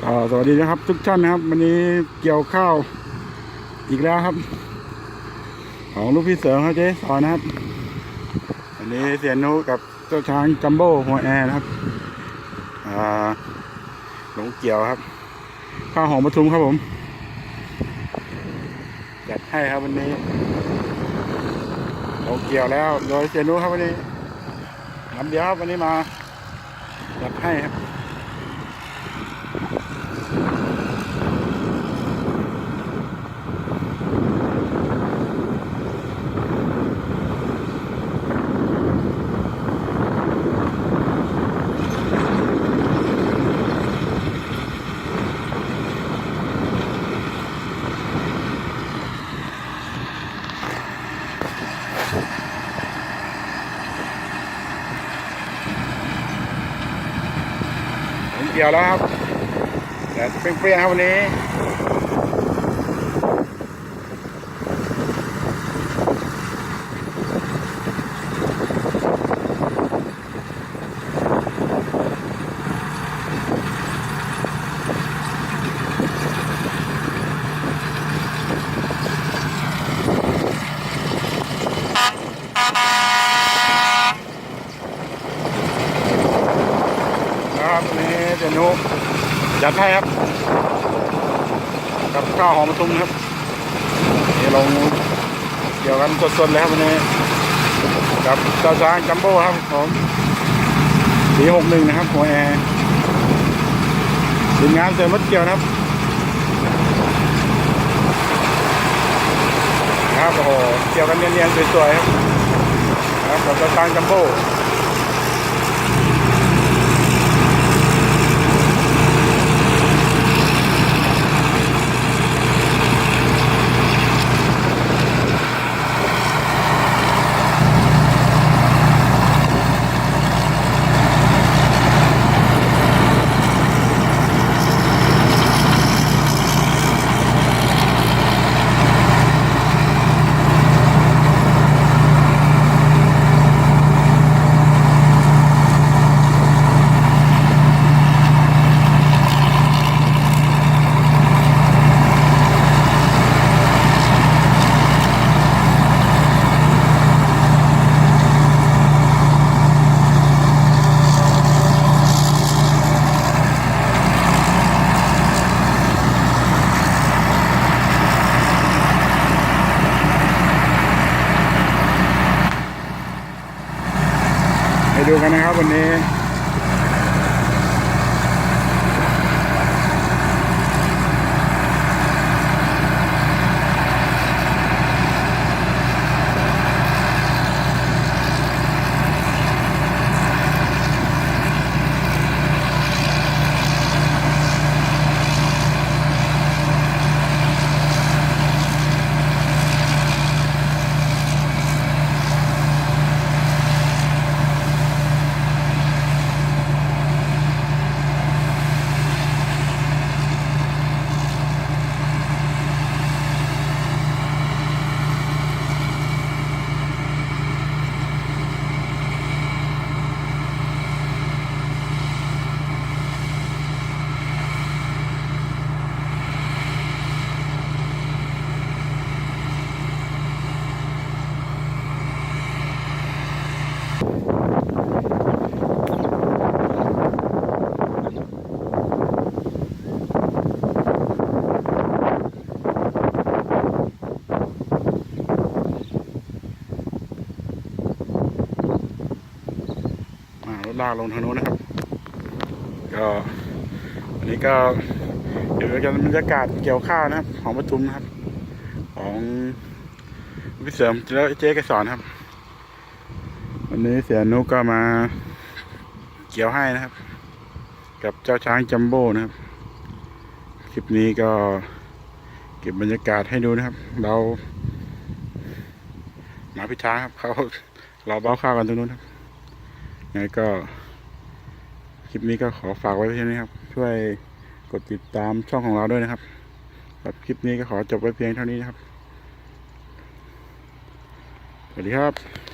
สวัสดีนะครับทุกท่านนะครับ วันนี้เกี่ยวข้าวอีกแล้วครับ ของลูกพี่เสือเขาเจ๊สอนนะครับวันนี้เสียนุกับเจ้าช้างจัมโบ้หัวแอร์นะครับอ่าลงเกี่ยวครับข้าวหอมปทุมครับผมจัดให้ครับวันนี้หลงเกี่ยวแล้วโดยเสียนุครับวันนี้ลำเดียวครับวันนี้มาจัดให้ครับ กี่ยวแล้วครับแต่เปรี้ยงๆครับวันนี้ นุจัดให้ครับ กับข้าวหอมมะตุ้มครับนี่ลงเกี่ยวกันสดๆเลยครับวันนี้กับเจ้าช้างจัมโบ้ครับผมสีหกหนึ่งนะครับหัวแอร์ทีมงานเสริมรถเกี่ยวนะครับ ครับโอ้โหเกี่ยวกันเนียนๆสวยๆครับครับกับเจ้าช้างจัมโบ้ ดูกันนะครับวันนี้ ลากลงทางโน้นนะครับ ก็อันนี้ก็เดี๋ยวจะบรรยากาศเกี่ยวข้าวนะครับ ของปทุมนะครับ ของพี่เสริมแล้วเจ๊กสอนครับ วันนี้เสียนุกก็มาเกี่ยวให้นะครับ กับเจ้าช้างจัมโบ้นะครับ คลิปนี้ก็เก็บบรรยากาศให้ดูนะครับ เราหมาพิช้างครับเขาเราเบ้าข้าวกันตรงนู้นครับ ยังไงก็ คลิปนี้ก็ขอฝากไว้เพียงนี้ครับ ช่วยกดติดตามช่องของเราด้วยนะครับครับคลิปนี้ก็ขอจบไว้เพียงเท่านี้นะครับ สวัสดีครับ